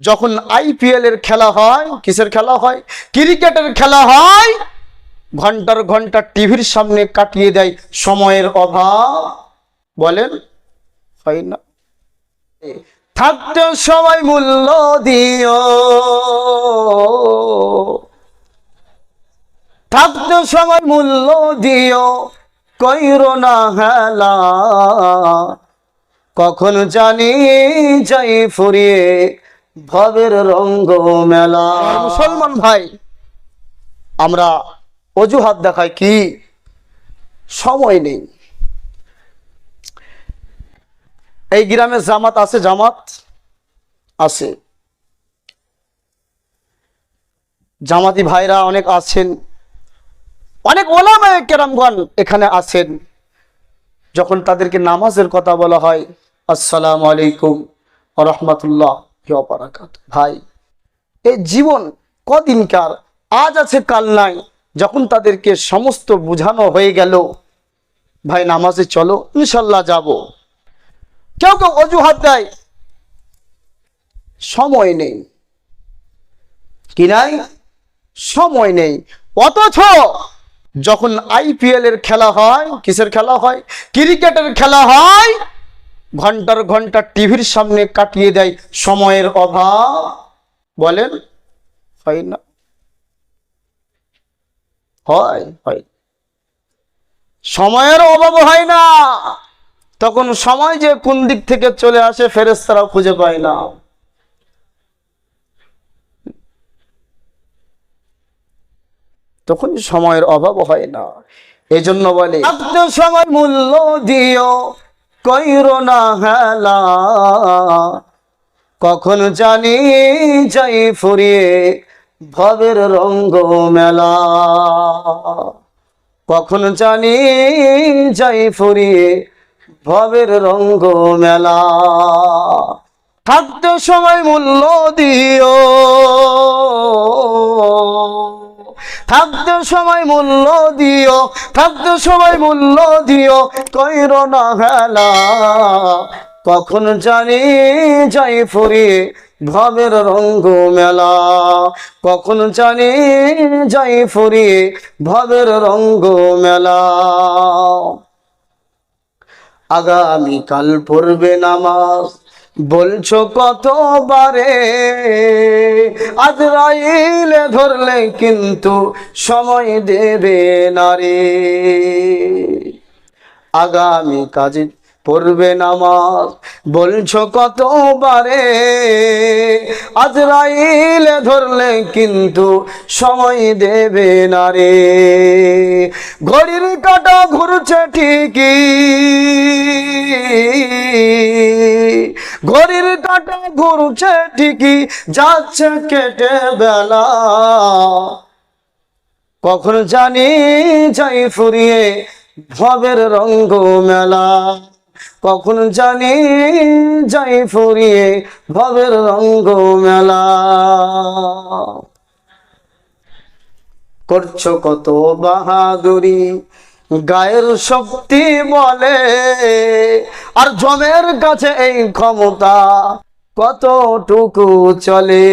যখন আইপিএল এর খেলা হয়, কিসের খেলা হয়? ক্রিকেটের খেলা হয়, ঘণ্টার ঘণ্টা টিভির সামনে কাটিয়ে দেয় সময়ের অভাব। বলেন, হয় না? থাকতে সবাই মূল্য দিও। থাকতে সময় মূল্য দিও। কইর না হেলা। কখন জানি যাই ফুরিয়ে ভবের রঙ্গ মেলা মুসলমান ভাই, আমরা অজুহাত দেখাই কি? সময় নেই। এই গ্রামে জামাত আছে জামাত আছে। জামাতি ভাইরা অনেক আছেন। অনেক ওলামায়ে কেরামগণ এখানে আছেন। যখন তাদেরকে নামাজের কথা বলা হয়, আসসালামু আলাইকুম রহমতুল্লাহ। অপরাকাত? ভাই, এই জীবন কদিনকার? আজ আছে, কাল নাই। যখন তাদেরকে সমস্ত বোঝানো হয়ে গেল, ভাই, নামাজে চলো, ইনশাল্লাহ যাব। কেউ কেউ অজুহাত দেয়, সময় নেই। কি নাই? সময় নেই। অথচ যখন আইপিএল এর খেলা হয়, কিসের খেলা হয়? ক্রিকেটের খেলা হয় ঘণ্টার ঘণ্টা টিভির সামনে কাটিয়ে দেয় সময়ের অভাব। বলেন, হয় না? হয় হয়। সময়ের অভাব হয় না। তখন সময় যে কোন দিক থেকে চলে আসে ফেরেস্তারাও খুঁজে পায় না। তখন সময়ের অভাব হয় না। এই জন্য বলে সময় মূল্য দিও। কইর না হেলা। কখন জানি যাই ফুরিয়ে ভবের রঙ্গ মেলা। কখন জানি যাই ফুরিয়ে ভবের রঙ্গ মেলা। থাকতে সময় মূল্য দিও। থাকতে সময় মূল্য দিও, থাকতে সময় মূল্য দিও কইর না হেলা কখন জানি যাই ফুরিয়ে ভবের রঙ্গ মেলা। কখন জানি যাই ফুরিয়ে ভবের রঙ্গ মেলা। আগামীকাল পড়বে নামাজ বলছো কতবারে? আজরাইলে ধরলে কিন্তু সময় দেবে না রে। আগামী কাজে পড়বে নামাজ। বলছো কতবারে? আজরাইলে ধরলে কিন্তু সময় দেবে না রে। ঘড়ির কাটা ঘুরছে ঠিকই। ঘড়ির কাটা ঘুরছে ঠিকই, যাচ্ছে কেটে বেলা। কখন জানি যাই ফুরিয়ে ভবের রঙ্গ মেলা। কখন জানি যাই ফুরিয়ে ভবের রঙ্গ মেলা। করছ কত বাহাদুরি গায়ের শক্তি বলে, আর জমের কাছে এই ক্ষমতা কতটুকু চলে?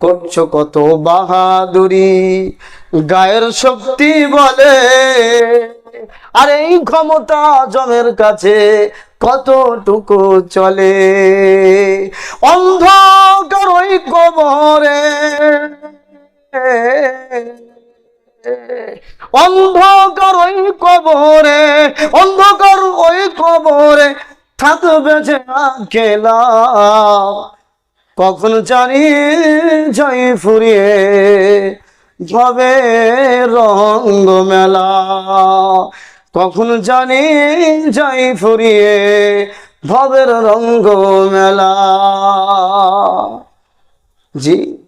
করছ কত বাহাদুরি, গায়ের শক্তি বলে, আর এই ক্ষমতা জমের কাছে কতটুকু চলে? অন্ধকার ওই কবরে অন্ধকার ওই কবরে, অন্ধকার ওই কবরে থাকবে যে খেলা কখন জানি যাই ফুরিয়ে যাবে রঙ্গ মেলা। কখন জানি যাই ফুরিয়ে ভবের রঙ্গ মেলা। জি।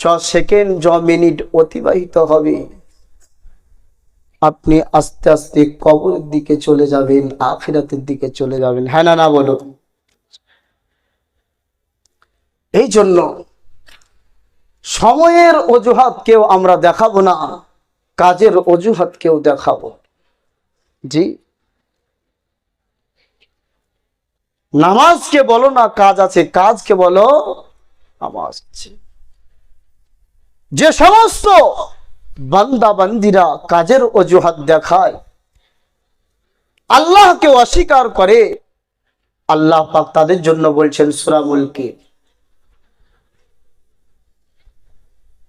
ছ সেকেন্ড ছ মিনিট অতিবাহিত হবে। আপনি আস্তে আস্তে কবরের দিকে চলে যাবেন, আখিরাতের দিকে চলে যাবেন। হ্যাঁ না না বলো। এই জন্য সময়ের অজুহাত কেউ আমরা দেখাবো না, কাজের অজুহাত কেউ দেখাবো। জি। নামাজকে বলো না, কাজ আছে, কাজকে বলো, নামাজ আছে। যে সমস্ত বান্দা বান্দিরা কাজের অজুহাত দেখায় আল্লাহকে অস্বীকার করে আল্লাহ পাক তাদের জন্য বলছেন সুরামুলকে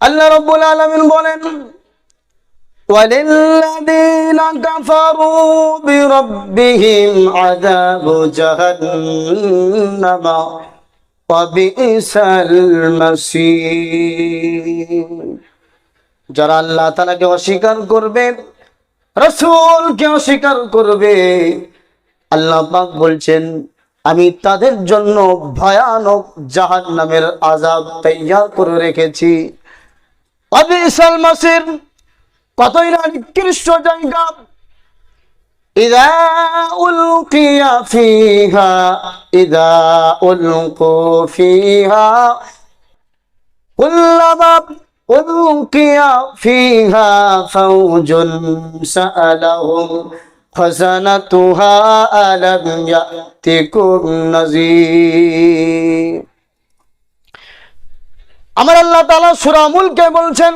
আল্লাহ রব্বুল আলামিন বলেন وللذين كفروا بربهم عذاب جهنم وبئس المصير যারা আল্লাহ তালাকে অস্বীকার করবে, রসুলকে অস্বীকার করবে, আল্লাহ পাক বলছেন, আমি তাদের জন্য ভয়ানক জাহান নামের আজাব তৈয়ার করে রেখেছি। কতই না নিকৃষ্ট জায়গা إذا ألقي فيها إذا ألقوا فيها كلما ألقي فيها فوج سألهم خزنتها ألم يأتكم نذير আমার আল্লাহ তালা সুরামুলকে বলছেন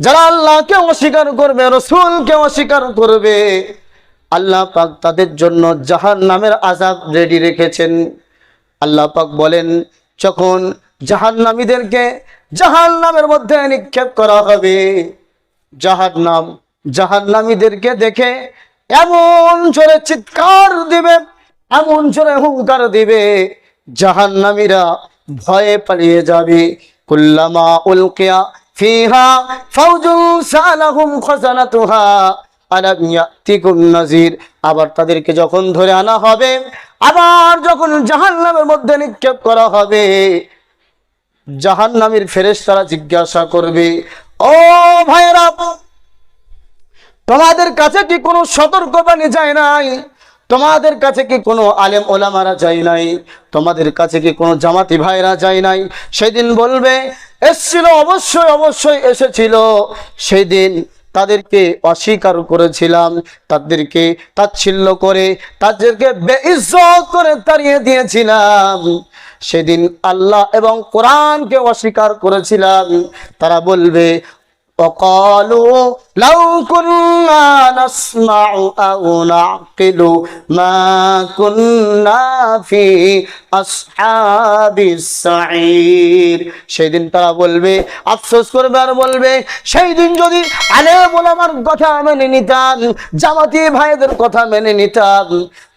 যারা আল্লাহকে অস্বীকার করবে রসুলকে অস্বীকার করবে আল্লাহ পাক তাদের জন্য জাহান নামের আজাব রেডি রেখেছেন। আল্লাহ পাক বলেন, যখন জাহান নামীদেরকে জাহান নামের মধ্যে নিক্ষেপ করা হবে জাহান নাম জাহান নামীদেরকে দেখে এমন জোরে চিৎকার দিবে, এমন জোরে হুঙ্কার দিবে জাহান নামীরা ভয়ে পালিয়ে যাবে। কুল্লামা উলকিয়া ফিহা ফাউজুন সালাহুম খাজানাতুহা। নাজির আবার তাদেরকে যখন ধরে আনা হবে, আবার যখন জাহান্নামের মধ্যে নিক্ষেপ করা হবে, জাহান্নামের ফেরেশতারা জিজ্ঞাসা করবে, ও ভাইরা তোমাদের কাছে কি কোনো সতর্কবাণী যায় নাই? তোমাদের কাছে কি কোনো আলেম ওলামারা যায় নাই? তোমাদের কাছে কি কোনো জামাতি ভাইরা যায় নাই? সেদিন বলবে, এসছিল, অবশ্যই অবশ্যই এসেছিল। সেদিন তাদেরকে অস্বীকার করেছিলাম, তাদেরকে তাচ্ছিল্য করে, তাদেরকে বেইজ্জত করে তাড়িয়ে দিয়েছিলাম। সেদিন আল্লাহ এবং কোরআনকে অস্বীকার করেছিলাম। তারা বলবে وقالوا لو كنا نسمع أو نعقل ما كنا في أصحاب السعير সেই দিন তারা বলবে আফসোস করবে আর বলবে সেই দিন যদি আলেম ওলামার কথা মেনে নিতাম জামাতি ভাইদের কথা মেনে নিতাম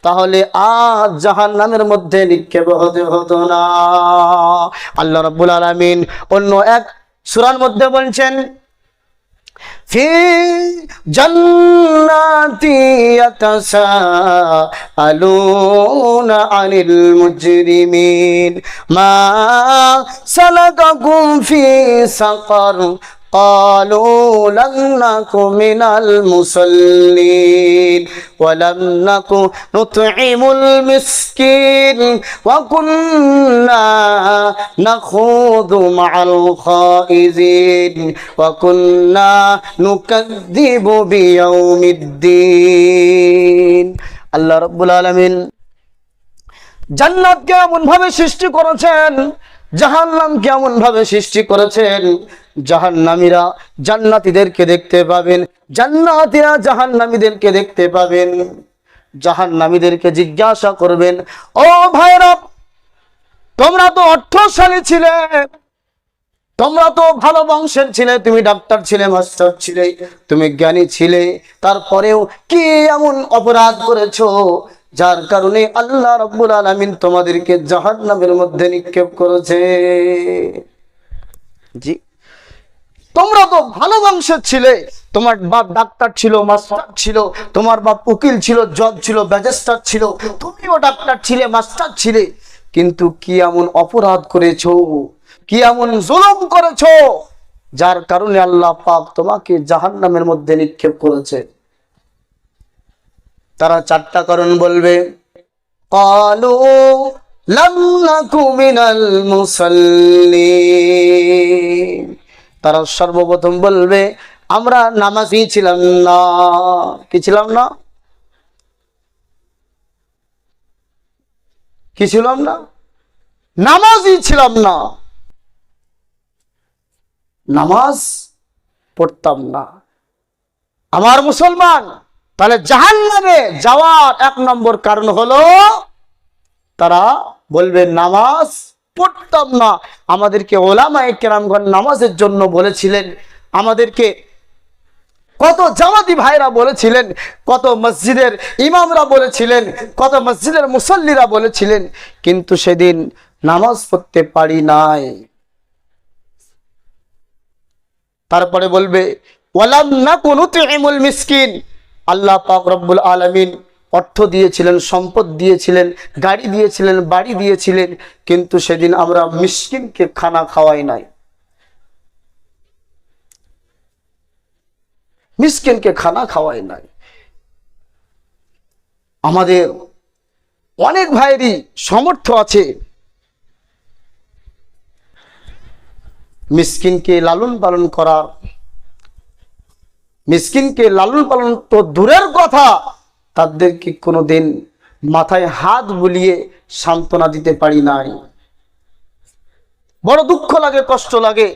তাহলে আজ জাহান নামের মধ্যে নিক্ষেপ হতে হতো না আল্লাহ রাব্বুল আলামিন অন্য এক সূরার মধ্যে বলছেন في جنات يتساءلون عن المجرمين ما سلككم في سقر قالوا لم نك من المصلين ولم نك نطعم المسكين وكنا نخوض مع الخائزين وكنا نكذب بيوم الدين الله رب العالمين জান্নাত কেমন ভাবে সৃষ্টি করেছেন জাহান্নাম কেমন ভাবে সৃষ্টি করেছেন জাহান্নামীরা জান্নাতীদেরকে দেখতে পাবেন। জান্নাতীরা জাহান্নামীদেরকে দেখতে পাবেন। জাহান্নামীদেরকে জিজ্ঞাসা করবেন, ও ভাইরা তোমরা তো অর্থশালী ছিলে, তোমরা তো ভালো বংশের ছিলে, তুমি ডাক্তার ছিলে, মাস্টার ছিলে, তুমি জ্ঞানী ছিলে, তারপরেও কি এমন অপরাধ করেছ, যার কারণে আল্লাহ রব্বুল আলামিন তোমাদেরকে জাহান্নামের মধ্যে নিক্ষেপ করেছে? জি তোমরা তো ভালো বংশের ছিলে তোমার বাপ ডাক্তার ছিল মাস্টার ছিল তোমার বাপ উকিল ছিল জজ ছিল ব্যারিস্টার ছিল তুমিও ডাক্তার ছিলে মাস্টার ছিলে কিন্তু কি এমন অপরাধ করেছো কি এমন জুলুম করেছো যার কারণে আল্লাহ পাক তোমাকে জাহান্নামের মধ্যে নিক্ষেপ করেছে তারা চারটা কারণ বলবে قالوا لم نك من المصلين তারা সর্বপ্রথম বলবে, আমরা নামাজই ছিলাম না। কি ছিলাম না? কি ছিলাম না? নামাজই ছিলাম না। নামাজ পড়তাম না। আমার মুসলমান, তাহলে জাহান্নামে যাওয়ার এক নম্বর কারণ হলো, তারা বলবে, নামাজ পড়তাম না। আমাদেরকে ওলামায়ে কেরামগণ নামাজের জন্য বলেছিলেন। আমাদেরকে কত জামাতি ভাইরা বলেছিলেন, কত মসজিদের ইমামরা বলেছিলেন, কত মসজিদের মুসল্লিরা বলেছিলেন, কিন্তু সেদিন নামাজ পড়তে পারি নাই। তারপরে বলবে ওয়ালাম না কোন আল্লাহ পাক রব্বুল আলামিন অর্থ দিয়েছিলেন, সম্পদ দিয়েছিলেন, গাড়ি দিয়েছিলেন, বাড়ি দিয়েছিলেন, কিন্তু সেদিন আমরা মিসকিনকে খানা খাওয়াই নাই। মিসকিনকে খানা খাওয়াই নাই। আমাদের অনেক ভাইয়েরই সমর্থ আছে। মিসকিনকে লালন পালন করার মিসকিনকে লালন পালন তো দূরের কথা। তাদেরকে কোনো দিন মাথায় হাত বুলিয়ে সান্ত্বনা দিতে পারি নাই। বড় দুঃখ লাগে, কষ্ট লাগে।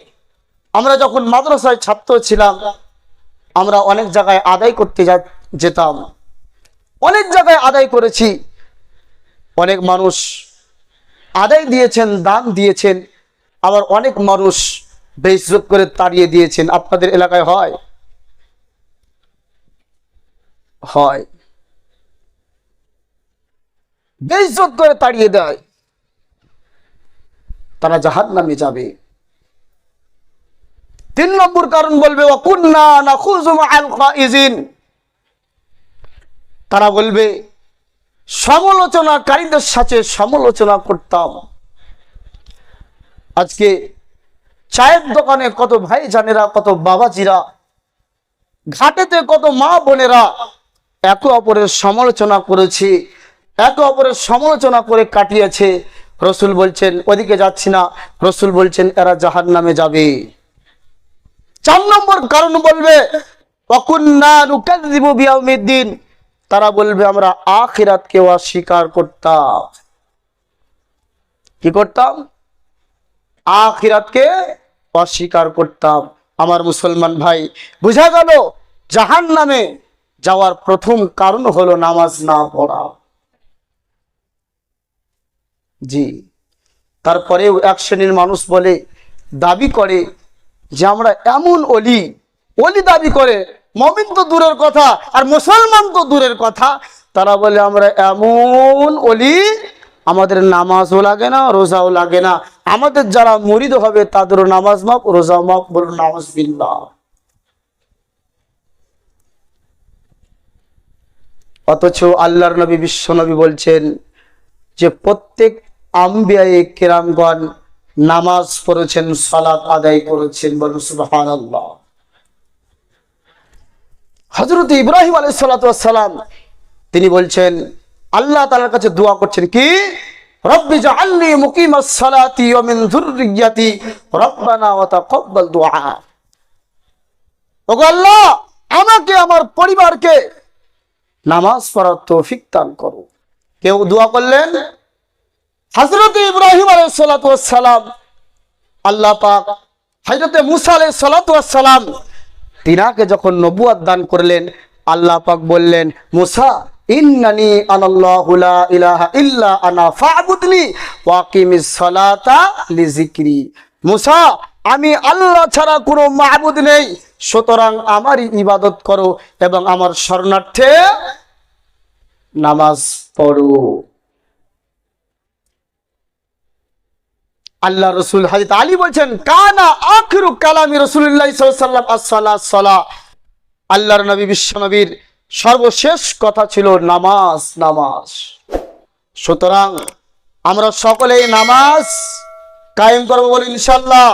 আমরা যখন মাদ্রাসায় ছাত্র ছিলাম, আমরা অনেক জায়গায় আদায় করতে যেতাম। অনেক জায়গায় আদায় করেছি। অনেক মানুষ আদায় দিয়েছেন, দান দিয়েছেন। আবার অনেক মানুষ বেইজ্জত করে তাড়িয়ে দিয়েছেন। আপনাদের এলাকায় হয়? হয়। বেইজ্জত করে তাড়িয়ে দেয়। তারা জাহান নামে যাবে। তিন নম্বর কারণ বলবে তারা বলবে, সমালোচনাকারীদের সাথে সমালোচনা করতাম। আজকে চায়ের দোকানে কত ভাই জানেরা কত বাবাজিরা, ঘাটেতে কত মা বোনেরা একে অপরের সমালোচনা করেছে। একে অপরের সমালোচনা করে কাটিয়েছে। রসুল বলছেন, ওদিকে যাচ্ছি না। রসুল বলছেন, এরা জাহান নামে যাবে। চার নম্বর কারণ বলবে তারা বলবে, আমরা আখিরাতকে অস্বীকার করতাম। কি করতাম? আখিরাতকে অস্বীকার করতাম। আমার মুসলমান ভাই, বুঝা গেল জাহান নামে যাওয়ার প্রথম কারণ হলো নামাজ না পড়া। জি। তারপরেও এক শ্রেণির মানুষ বলে, দাবি করে যে আমরা এমন অলি অলি দাবি করে, মমিন তো দূরের কথা আর মুসলমান তো দূরের কথা। তারা বলে, আমরা এমন অলি, আমাদের নামাজও লাগে না, রোজাও লাগে না। আমাদের যারা মরিদ হবে, তাদেরও নামাজ মাপ রোজা মাপ বলুন নামাজ বিল্লাহ। অথচ আল্লাহর নবী, বিশ্ব নবী বলছেন যে, প্রত্যেক আম্বিয়ায়ে নামাজ পড়েছেন আদায় করেছেন বলুন সুবহানাল্লাহ। হজরত ইব্রাহিম আলাই সালাম তিনি বলছেন, আল্লাহ তালার কাছে দোয়া করছেন কি? আল্লাহ, আমাকে, আমার পরিবারকে নামাজ পড়ার তৌফিক দান করো। কেউ দোয়া করলেন? হজরত ইব্রাহিম আলাইসালাম আল্লাহ পাক হজরত মুসা আলাইসালাম তিনাকে যখন নবুয়াদ দান করলেন, আল্লাহ পাক বললেন, মুসা, ইন্নানি আনাল্লাহু লা ইলাহা ইল্লা আনা ফা'বুদনি ওয়াকিমিস সালাতা লিজিকরি মুসা, আমি আল্লাহ ছাড়া কোনো মাহবুদ নেই। সুতরাং আমারই ইবাদত করো এবং আমার শরণার্থে নামাজ পড়ো। আল্লাহ রসুল হাজিত আলী বলছেন, কানা আখরু কালামি রসুল্লাহ সাল্লাম আসসালাহ সাল্লাহ আল্লাহর নবী, বিশ্ব নবীর সর্বশেষ কথা ছিল নামাজ নামাজ। সুতরাং আমরা সকলেই নামাজ কায়েম করব বলি ইনশাল্লাহ